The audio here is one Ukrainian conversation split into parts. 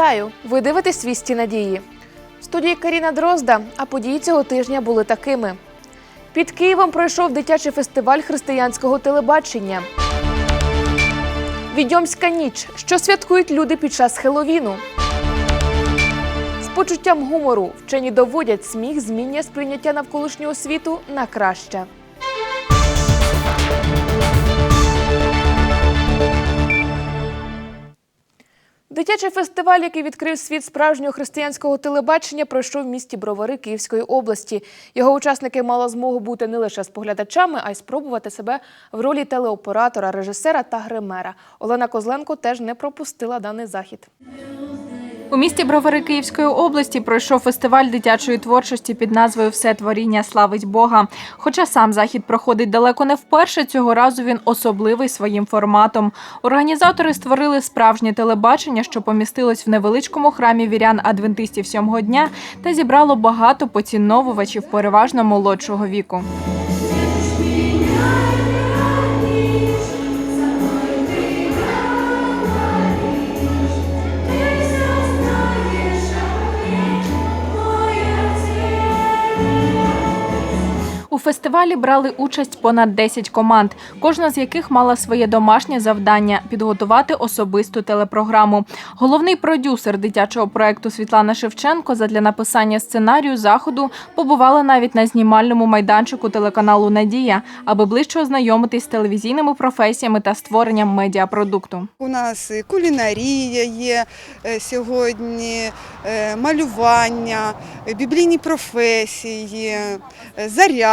Вітаю! Ви дивитесь «Вісті надії. В студії Каріна Дрозда, а події цього тижня були такими. Під Києвом пройшов дитячий фестиваль християнського телебачення. Відьомська ніч, що святкують люди під час Хеловіну. З почуттям гумору вчені доводять сміх змінює сприйняття навколишнього світу на краще. Дитячий фестиваль, який відкрив світ справжнього християнського телебачення, пройшов в місті Бровари Київської області. Його учасники мали змогу бути не лише споглядачами, а й спробувати себе в ролі телеоператора, режисера та гримера. Олена Козленко теж не пропустила даний захід. У місті Бровари Київської області пройшов фестиваль дитячої творчості під назвою Все творіння славить Бога. Хоча сам захід проходить далеко не вперше, цього разу він особливий своїм форматом. Організатори створили справжнє телебачення, що помістилось в невеличкому храмі вірян адвентистів сьомого дня та зібрало багато поціновувачів, переважно молодшого віку. У фестивалі брали участь понад 10 команд, кожна з яких мала своє домашнє завдання підготувати особисту телепрограму. Головний продюсер дитячого проекту Світлана Шевченко задля написання сценарію заходу побувала навіть на знімальному майданчику телеканалу Надія, аби ближче ознайомитись з телевізійними професіями та створенням медіапродукту. У нас кулінарія є е, сьогодні, е, малювання, біблійні професії, е,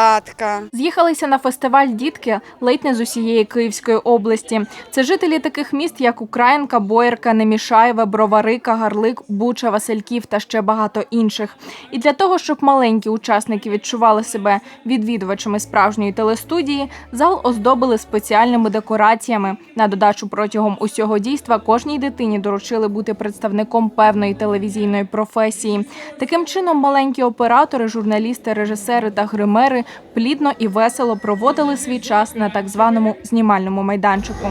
зарядка. З'їхалися на фестиваль дітки ледь не з усієї Київської області. Це жителі таких міст, як Українка, Боярка, Немішаєве, Бровари, Кагарлик, Буча, Васильків та ще багато інших. І для того, щоб маленькі учасники відчували себе відвідувачами справжньої телестудії, зал оздобили спеціальними декораціями. На додачу протягом усього дійства кожній дитині доручили бути представником певної телевізійної професії. Таким чином, маленькі оператори, журналісти, режисери та гримери плідно і весело проводили свій час на так званому знімальному майданчику.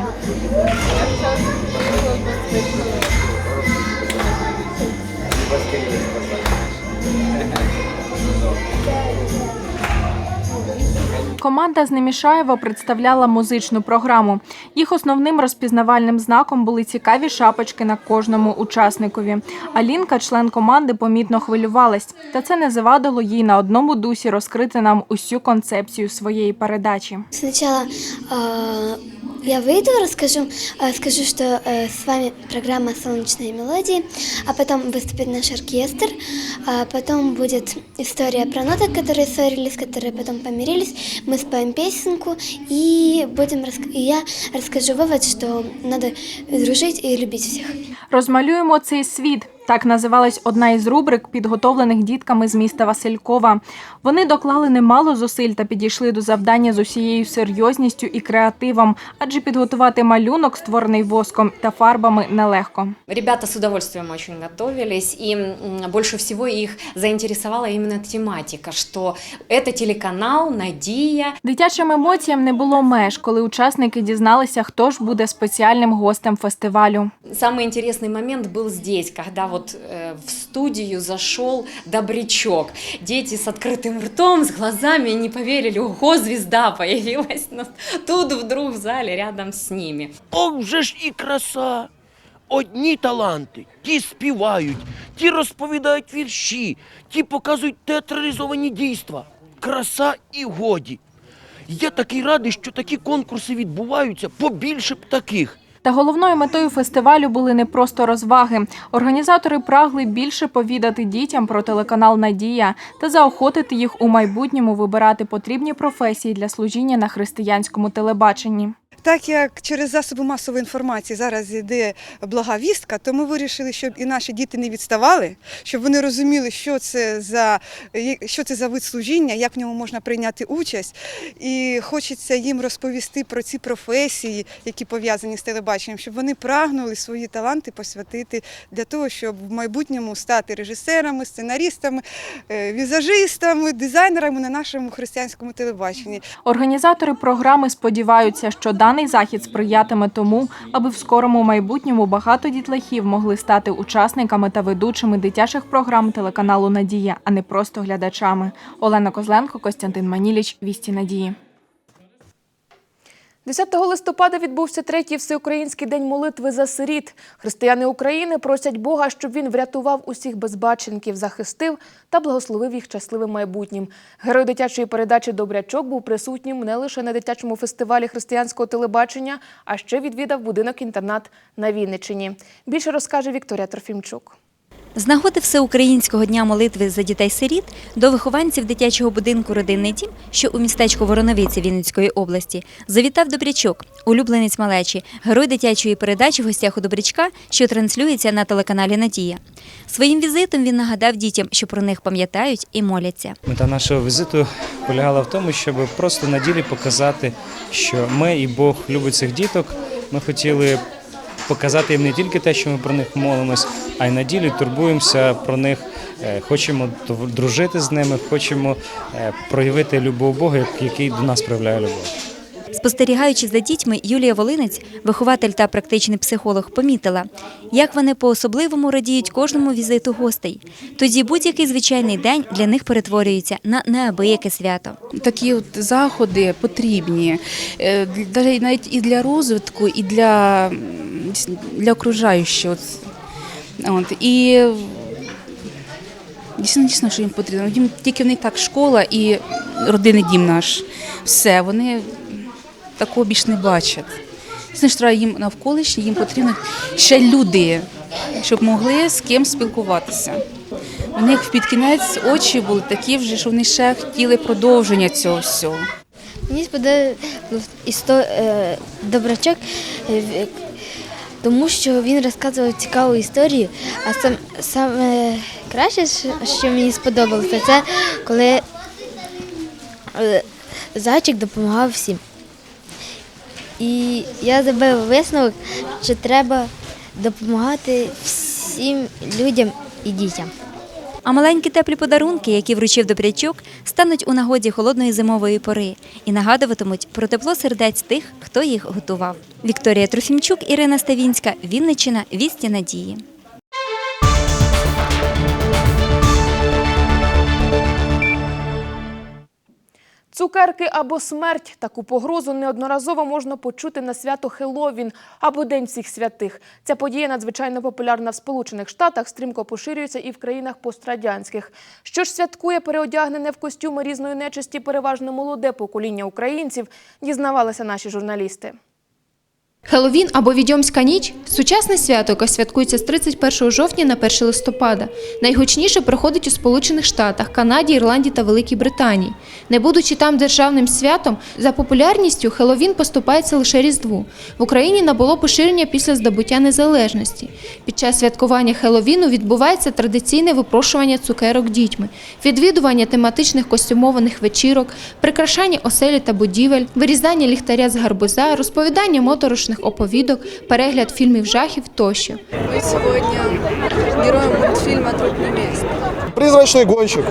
Команда з представляла музичну програму. Їх основним розпізнавальним знаком були цікаві шапочки на кожному учасникові. Алінка, член команди, помітно хвилювалась, та це не завадило їй на одному дусі розкрити нам усю концепцію своєї передачі. Сначала э, я выйду, расскажу, э, скажу, что э, с вами программа «Солнечные мелодии», а потом выступит наш оркестр, а потом будет история про ноток, которые ссорились, которые потом помирились. Мы споем песенку и будем рас- и я расскажу вывод, что надо дружить и любить всех. Розмалюємо цей світ. Так називалась одна із рубрик, підготовлених дітками з міста Василькова. Вони доклали немало зусиль та підійшли до завдання з усією серйозністю і креативом, адже підготувати малюнок, створений воском та фарбами, нелегко. Ребята с удовольствием очень готовились, и м, больше всего их заинтересовала именно тематика, что это телеканал «Надия», Дитячим емоціям не було меж, коли учасники дізналися, хто ж буде спеціальним гостем фестивалю. Самый интересный момент был здесь, когда вот э, в студию зашел Добрячок. Дети с открытым ртом, с глазами не поверили, ого, звезда появилась на- тут вдруг в зале рядом с ними. Ох вже ж і краса. Одні таланти, ті співають, ті розповідають вірші, ті показують театралізовані дійства. Краса і годі. Я такий радий, що такі конкурси відбуваються, побільше б таких. Та головною метою фестивалю були не просто розваги. Організатори прагли більше повідати дітям про телеканал Надія та заохотити їх у майбутньому вибирати потрібні професії для служіння на християнському телебаченні. Так як через засоби масової інформації зараз йде блага вістка, то ми вирішили, щоб і наші діти не відставали, щоб вони розуміли, що це за що це за вид служіння, як в ньому можна прийняти участь. І хочеться їм розповісти про ці професії, які пов'язані з телебаченням, щоб вони прагнули свої таланти посвятити для того, щоб в майбутньому стати режисерами, сценарістами, е, візажистами, дизайнерами на нашому християнському телебаченні. Організатори програми сподіваються, що дана Даний захід сприятиме тому, аби в скорому майбутньому багато дітлахів могли стати учасниками та ведучими дитячих програм телеканалу Надія, а не просто глядачами. Олена Козленко, Костянтин Маніліч, Вісті Надії. 10 листопада відбувся третій всеукраїнський день молитви за сиріт. Християни України просять Бога, щоб він врятував усіх безбаченків, захистив та благословив їх щасливим майбутнім. Герой дитячої передачі Добрячок був присутнім не лише на дитячому фестивалі християнського телебачення, а ще відвідав будинок-інтернат на Вінниччині. Більше розкаже Вікторія Трофімчук. З нагоди Всеукраїнського дня молитви за дітей-сиріт до вихованців дитячого будинку Родинний дім, що у містечку Вороновиці Вінницької області, завітав Добрячок, улюбленець малечі, герой дитячої передачі в гостях у Добрячка, що транслюється на телеканалі Надія. Своїм візитом він нагадав дітям, що про них пам'ятають і моляться. Мета нашого візиту полягала в тому, щоб просто на ділі показати, що ми і Бог любить цих діток. Ми хотіли показати їм не тільки те, що ми про них молимось, а й на ділі турбуємося про них. е, Хочемо дружити з ними, хочемо е, проявити любов Бога, який до нас проявляє любов. Спостерігаючи за дітьми, Юлія Волинець, вихователь та практичний психолог, помітила, як вони по-особливому радіють кожному візиту гостей. Тоді будь-який звичайний день для них перетворюється на неабияке свято. Такі от заходи потрібні е, навіть і для розвитку, і для, для окружаючих. От. І дійсно, дійсно, що їм потрібно. Їм тільки в них так школа і родинний дім наш. Все, вони такого більш не бачать. Дійсно, треба їм навколишні, їм потрібно ще люди, щоб могли з ким спілкуватися. У них під кінець очі були такі вже, що вони ще хотіли продовження цього всього. Мені сподобався істо... е, Добрачок, е, тому що він розказував цікаву історію. А сам, саме краще, що- що мені сподобалося, це коли е, зайчик допомагав всім. І я зробив висновок, що треба допомагати всім людям і дітям. А маленькі теплі подарунки, які вручив Добрячук, стануть у нагоді холодної зимової пори і нагадуватимуть про тепло сердець тих, хто їх готував. Вікторія Трофімчук, Ірина Ставінська, Вінничина, Вісті Надії. Цукерки або смерть таку погрозу неодноразово можна почути на свято Хеловін або День всіх святих. Ця подія надзвичайно популярна в Сполучених Штатах, стрімко поширюється і в країнах пострадянських. Що ж святкує переодягнене в костюми різної нечисті переважно молоде покоління українців, дізнавалися наші журналісти. Хеллоуін або Відьомська ніч сучасне свято, яке святкується з 31 жовтня на 1 листопада. Найгучніше проходить у Сполучених Штатах, Канаді, Ірландії та Великій Британії. Не будучи там державним святом, за популярністю Хеллоуін поступається лише Різдву. В Україні набуло поширення після здобуття незалежності. Під час святкування Хеллоуіну відбувається традиційне випрошування цукерок дітьми, відвідування тематичних костюмованих вечірок, прикрашання оселі та будівель, вирізання ліхтаря з гарбуза, розповідання моторошних оповідок, перегляд фільмів жахів тощо. Мы сегодня героем мультфильма «Труп невесты». Призрачный гонщик.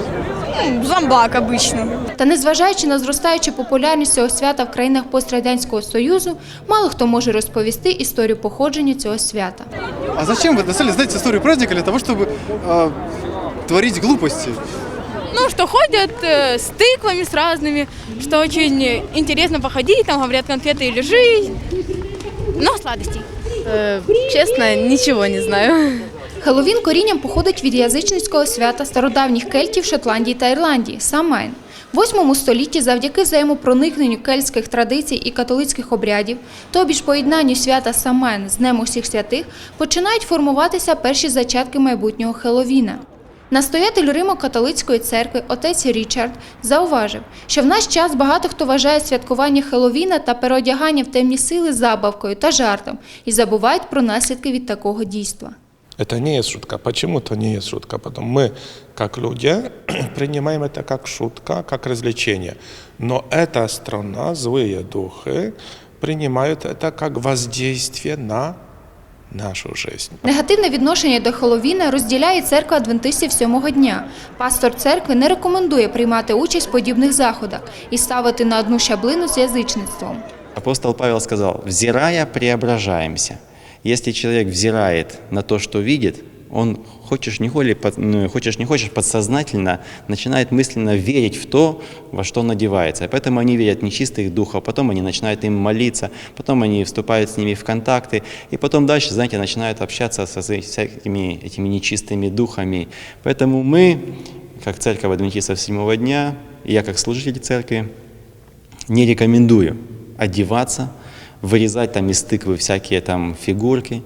Зомбак обычно. Та незважаючи на зростаючу популярність цього свята в країнах пострадянського союзу, мало хто може розповісти історію походження цього свята. А зачем вы достали знать историю праздника для того, чтобы э, творить глупости? Ну, что ходят э, с тыквами, с разными, что очень э, интересно походить, там говорят конфеты или жизнь. Но сладостей. честно, ничего не знаю. Хеллоуін корінням походить від язичницького свята стародавніх кельтів Шотландії та Ірландії Самайн. В 8 столітті завдяки взаємопроникненню кельтських традицій і католицьких обрядів, тобі ж поєднанню свята Самайн з Днем усіх святих, починають формуватися перші зачатки майбутнього Хеллоуіна. Настоятель Римо-католицької церкви отець Річард зауважив, що в наш час багато хто вважає святкування Хеллоуіна та переодягання в темні сили забавкою та жартом і забувають про наслідки від такого дійства. Это не есть шутка. Почему это не есть шутка? Потому мы, как люди, принимаем это как шутка, как развлечение. Но эта страна, злые духи, принимают это как воздействие на нашу жизнь. Негативне відношення до Хеловіна розділяє церква адвентистів сьомого дня. Пастор церкви не рекомендує приймати участь в подібних заходах і ставити на одну щаблину з язичництвом. Апостол Павел сказав: «Взирая, преображаємося. Якщо чоловік взирає на то, що видит, он, хочешь не, холи- ну, хочешь не хочешь, подсознательно начинает мысленно верить в то, во что он одевается. И поэтому они верят нечистых духов, потом они начинают им молиться, потом они вступают с ними в контакты, и потом дальше, знаете, начинают общаться со всякими этими нечистыми духами. Поэтому мы, как церковь адвентистов седьмого дня, и я как служитель церкви, не рекомендую одеваться, вырезать там из тыквы всякие там фигурки,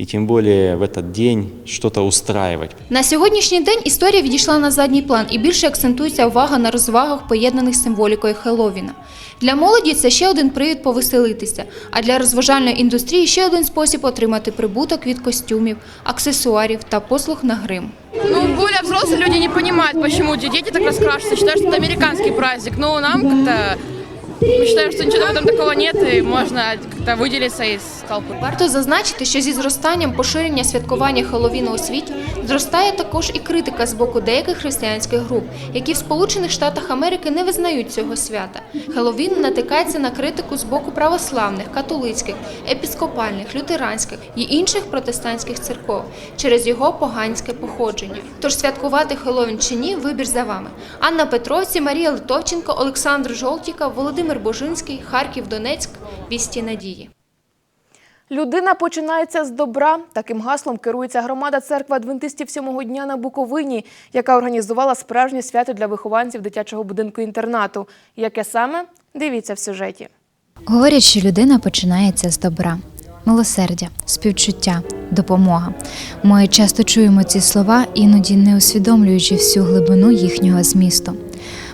и тем более в этот день что-то устраивать. На сьогоднішній день історія відійшла на задній план і більше акцентується увага на розвагах, поєднаних з символікою Хеллоуіна. Для молоді це ще один привід повеселитися, а для розважальної індустрії ще один спосіб отримати прибуток від костюмів, аксесуарів та послуг на грим. Ну, более взрослые люди не понимают, почему эти дети так раскрашиваются, считают, что это американский праздник. Но нам как-то мы считаем, что ничего в этом такого нет, и можно как-то выделиться из толпы. Варто зазначити, що зі зростанням поширення святкування Хеллоуіну у світі зростає також і критика з боку деяких християнських груп, які в Сполучених Штатах Америки не визнають цього свята. Хеллоуін натикається на критику з боку православних, католицьких, епіскопальних, лютеранських і інших протестантських церков через його поганське походження. Тож святкувати Хеллоуін чи ні, вибір за вами. Анна Петровці, Марія Литовченко, Олександр Жолтіка, Володимир Божинський, Харків, Донецьк. Вісті надії. Людина починається з добра. Таким гаслом керується громада церкви адвентистів сьомого дня на Буковині, яка організувала справжнє свято для вихованців дитячого будинку інтернату. Яке саме дивіться в сюжеті. Говорять, що людина починається з добра, милосердя, співчуття, допомога. Ми часто чуємо ці слова, іноді не усвідомлюючи всю глибину їхнього змісту.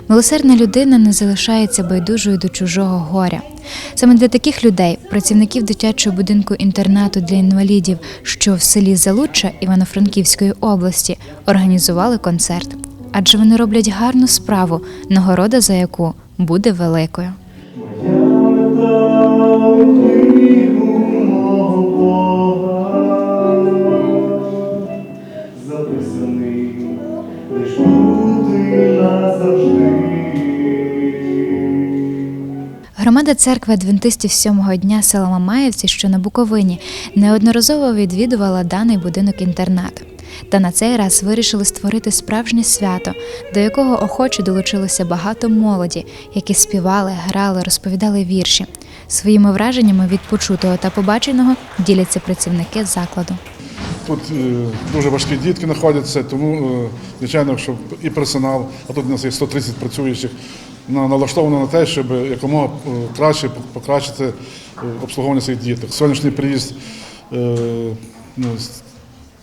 Милосердна людина не залишається байдужою до чужого горя. Саме для таких людей, працівників дитячого будинку інтернату для інвалідів, що в селі Залуччя Івано-Франківської області, організували концерт. Адже вони роблять гарну справу, нагорода за яку буде великою. Громада церкви адвентистів сьомого дня села Мамаївці, що на Буковині, неодноразово відвідувала даний будинок-інтернат. Та на цей раз вирішили створити справжнє свято, до якого охоче долучилося багато молоді, які співали, грали, розповідали вірші. Своїми враженнями від почутого та побаченого діляться працівники закладу. Тут е, дуже важкі дітки знаходяться, тому, е, звичайно, щоб і персонал, а тут у нас є 130 працюючих, на- налаштовано на те, щоб якомога е, краще покращити е, обслуговування цих діток. Сьогоднішній приїзд е, ну, з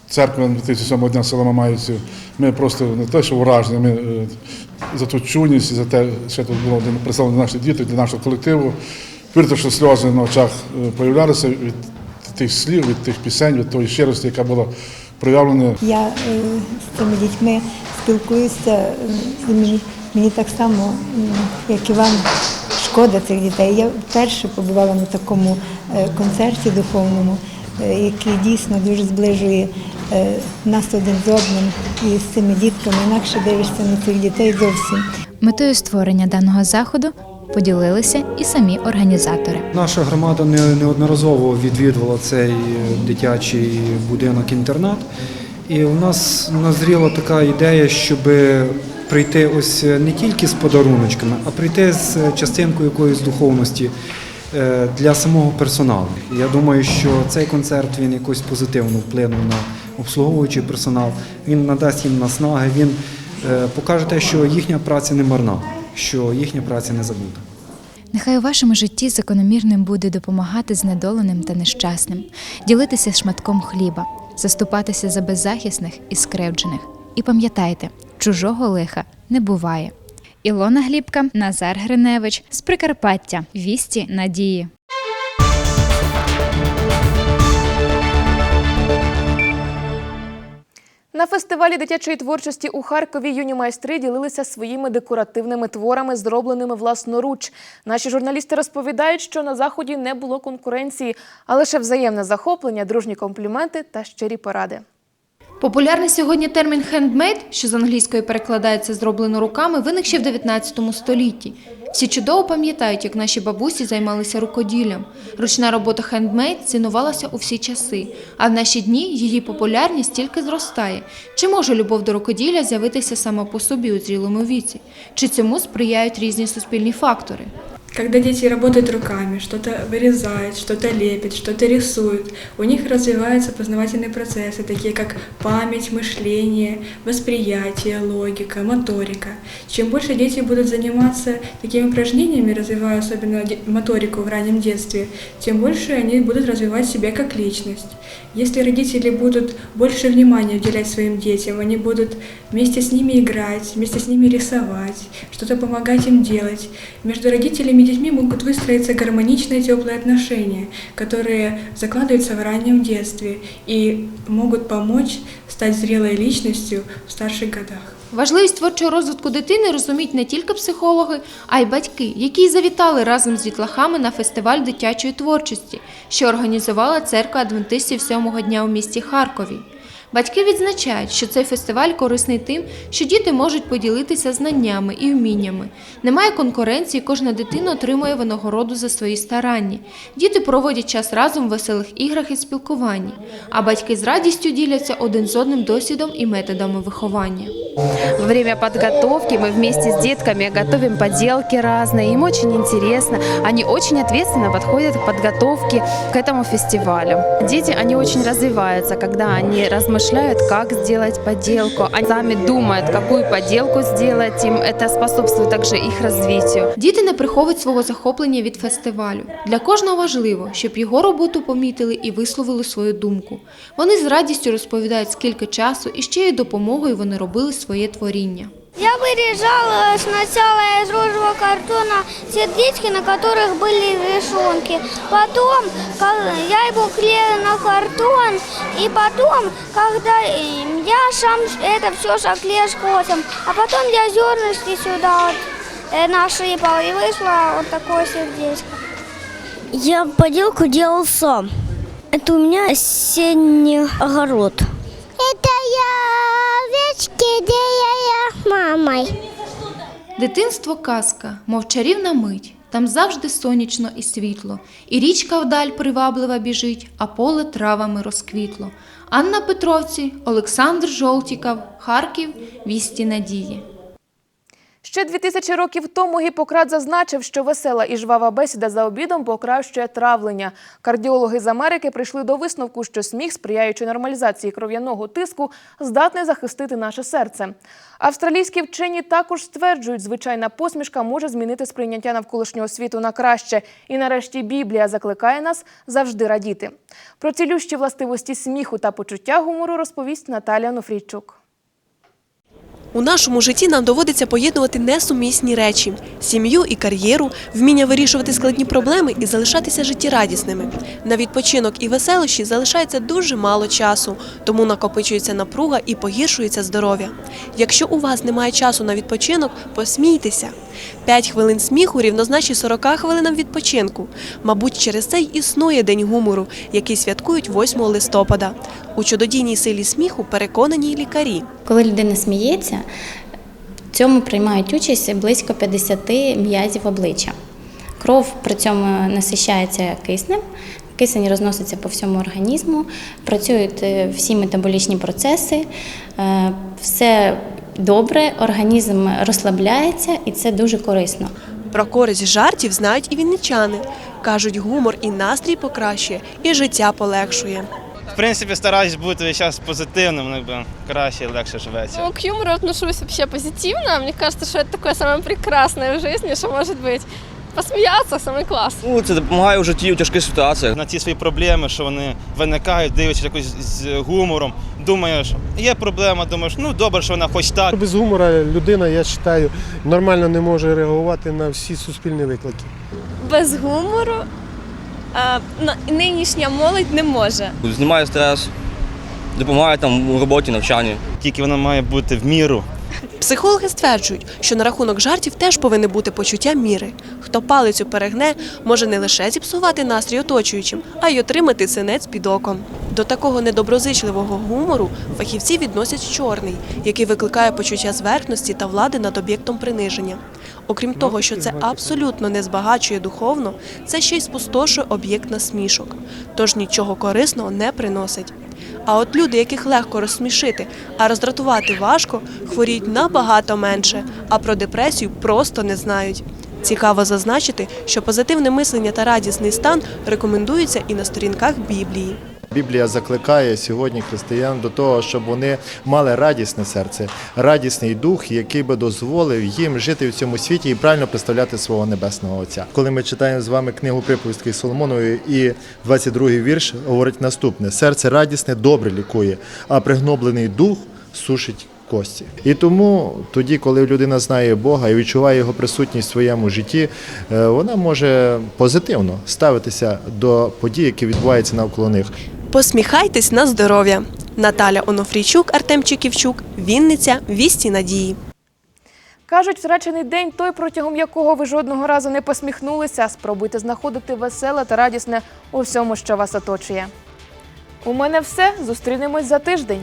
церкви 2007 дня села Мамаївців, ми просто не те, що вражені, ми за ту чуйність і за те, що тут було представлені наші діти, для нашого колективу. Повірте, що сльози на очах появлялися від тих слів, від тих пісень, від тої щирості, яка була проявлена. Я з цими дітьми спілкуюся, мені, мені так само, як і вам, шкода цих дітей. Я вперше побувала на такому е, концерті духовному, е, який дійсно дуже зближує е, нас один з одним і з цими дітками. Інакше дивишся на цих дітей зовсім. Метою створення даного заходу поділилися і самі організатори. Наша громада неодноразово відвідувала цей дитячий будинок-інтернат, і у нас назріла така ідея, щоб прийти ось е, не тільки з подаруночками, а прийти з е, частинкою якоїсь духовності е, для самого персоналу. Я думаю, що цей концерт він якось позитивно вплинув на обслуговуючий персонал. Він надасть їм наснаги, він покаже те, що їхня праця не марна, що їхня праця не забута. Нехай у вашому житті закономірним буде допомагати знедоленим та нещасним, ділитися шматком хліба, заступатися за беззахисних і скривджених. І пам'ятайте, чужого лиха не буває. Ілона Глібка, Назар Гриневич з Прикарпаття. Вісті надії. На фестивалі дитячої творчості у Харкові юні майстри ділилися своїми декоративними творами, зробленими власноруч. Наші журналісти розповідають, що на заході не було конкуренції, а лише взаємне захоплення, дружні компліменти та щирі поради. Популярний сьогодні термін «хендмейд», що з англійської перекладається «зроблено руками», виник ще в 19 столітті. Всі чудово пам'ятають, як наші бабусі займалися рукоділлям. Ручна робота «хендмейд» цінувалася у всі часи, а в наші дні її популярність тільки зростає. Чи може любов до рукоділля з'явитися сама по собі у зрілому віці? Чи цьому сприяють різні суспільні фактори? Когда дети работают руками, что-то вырезают, что-то лепят, что-то рисуют, у них развиваются познавательные процессы, такие как память, мышление, восприятие, логика, моторика. Чем больше дети будут заниматься такими упражнениями, развивая особенно моторику в раннем детстве, тем больше они будут развивать себя как личность. Если родители будут больше внимания уделять своим детям, они будут вместе с ними играть, вместе с ними рисовать, что-то помогать им делать. Между родителями и детьми могут выстроиться гармоничные теплые отношения, которые закладываются в раннем детстве и могут помочь стать зрелой личностью в старших годах. Важливість творчого розвитку дитини розуміють не тільки психологи, а й батьки, які й завітали разом з дітлахами на фестиваль дитячої творчості, що організувала церква адвентистів сьомого дня у місті Харкові. Батьки відзначають, що цей фестиваль корисний тим, що діти можуть поділитися знаннями і вміннями. Немає конкуренції, кожна дитина отримує винагороду за свої старання. Діти проводять час разом в веселих іграх і спілкуванні, а батьки з радістю діляться один з одним досвідом і методами виховання. Во время подготовки мы вместе с детками готовим поделки разные. Им очень интересно. Они очень ответственно подходят к подготовке к этому фестивалю. Дети, они очень развиваются, когда они размышляют, как сделать поделку. Они сами думают, какую поделку сделать им. Это способствует также их развитию. Діти не приховують свого захоплення від фестивалю. Для кожного важливо, щоб його роботу помітили і висловили свою думку. Вони з радістю розповідають, скільки часу і з чиєю допомогою вони робили своє творіння. Я вырезала сначала из розового картона сердечки, на которых были рисунки. Потом я его клеила на картон, и потом, когда э, я сам это все заклеил скотчем, а потом я зернышки сюда вот, э, насыпала и вышло вот такое сердечко. Я поделку делал сам. Это у меня осенний огород. Это я овечки, де я мамой. Дитинство казка, мов чарівна мить. Там завжди сонячно і світло, і річка вдаль приваблива біжить, а поле травами розквітло. Анна Петровці, Олександр Жолтіков, Харків, Вісті Надії. Ще 2000 років тому Гіппократ зазначив, що весела і жвава бесіда за обідом покращує травлення. Кардіологи з Америки прийшли до висновку, що сміх, сприяючи нормалізації кров'яного тиску, здатний захистити наше серце. Австралійські вчені також стверджують, звичайна посмішка може змінити сприйняття навколишнього світу на краще. І нарешті Біблія закликає нас завжди радіти. Про цілющі властивості сміху та почуття гумору розповість Наталія Нофрійчук. У нашому житті нам доводиться поєднувати несумісні речі: сім'ю і кар'єру, вміння вирішувати складні проблеми і залишатися життєрадісними. На відпочинок і веселощі залишається дуже мало часу, тому накопичується напруга і погіршується здоров'я. Якщо у вас немає часу на відпочинок, посмійтеся. 5 хвилин сміху рівнозначні 40 хвилинам відпочинку. Мабуть, через це й існує День гумору, який святкують 8 листопада. У чудодійній силі сміху переконані лікарі. Коли людина сміється, в цьому приймають участь близько 50 м'язів обличчя. Кров при цьому насищається киснем, кисень розноситься по всьому організму, працюють е, всі метаболічні процеси, е, все добре, організм розслабляється і це дуже корисно. Про користь жартів знають і вінничани. Кажуть, гумор і настрій покращує, і життя полегшує. В принципі, стараюсь бути весь час позитивним, якби краще і легше живеться. Ну, к юмору отношусь вообще позитивно. Мне кажется, что это такое самое прекрасное в жизни, что может быть. Посмеяться самый класс. Ну, це допомагає у житті у тяжких ситуаціях. На ті свої проблеми, що вони виникають, дивишся якось з гумором. Думаєш, є проблема, думаєш, ну добре, що вона хоч так. Без гумора людина, я вважаю, нормально не може реагувати на всі суспільні виклики. Без гумору а, нинішня молодь не може. Знімає стрес, допомагає там у роботі, навчанні. Тільки вона має бути в міру. Психологи стверджують, що на рахунок жартів теж повинне бути почуття міри. Хто палицю перегне, може не лише зіпсувати настрій оточуючим, а й отримати синець під оком. До такого недоброзичливого гумору фахівці відносять чорний, який викликає почуття зверхності та влади над об'єктом приниження. Окрім того, що це абсолютно не збагачує духовно, це ще й спустошує об'єкт насмішок, тож нічого корисного не приносить. А от люди, яких легко розсмішити, а роздратувати важко, хворіють набагато менше, а про депресію просто не знають. Цікаво зазначити, що позитивне мислення та радісний стан рекомендуються і на сторінках Біблії. Біблія закликає сьогодні християн до того, щоб вони мали радісне серце, радісний дух, який би дозволив їм жити в цьому світі і правильно представляти свого небесного Отця. Коли ми читаємо з вами книгу приповістки Соломонової, і 22-й вірш говорить наступне: серце радісне добре лікує, а пригноблений дух сушить. Кості. І тому тоді, коли людина знає Бога і відчуває його присутність в своєму житті, е, вона може позитивно ставитися до подій, які відбуваються навколо них. Посміхайтесь на здоров'я. Наталя Онофрійчук, Артем Чиківчук, Вінниця, Вісті Надії. Кажуть, втрачений день той, протягом якого ви жодного разу не посміхнулися. Спробуйте знаходити веселе та радісне у всьому, що вас оточує. У мене все. Зустрінемось за тиждень.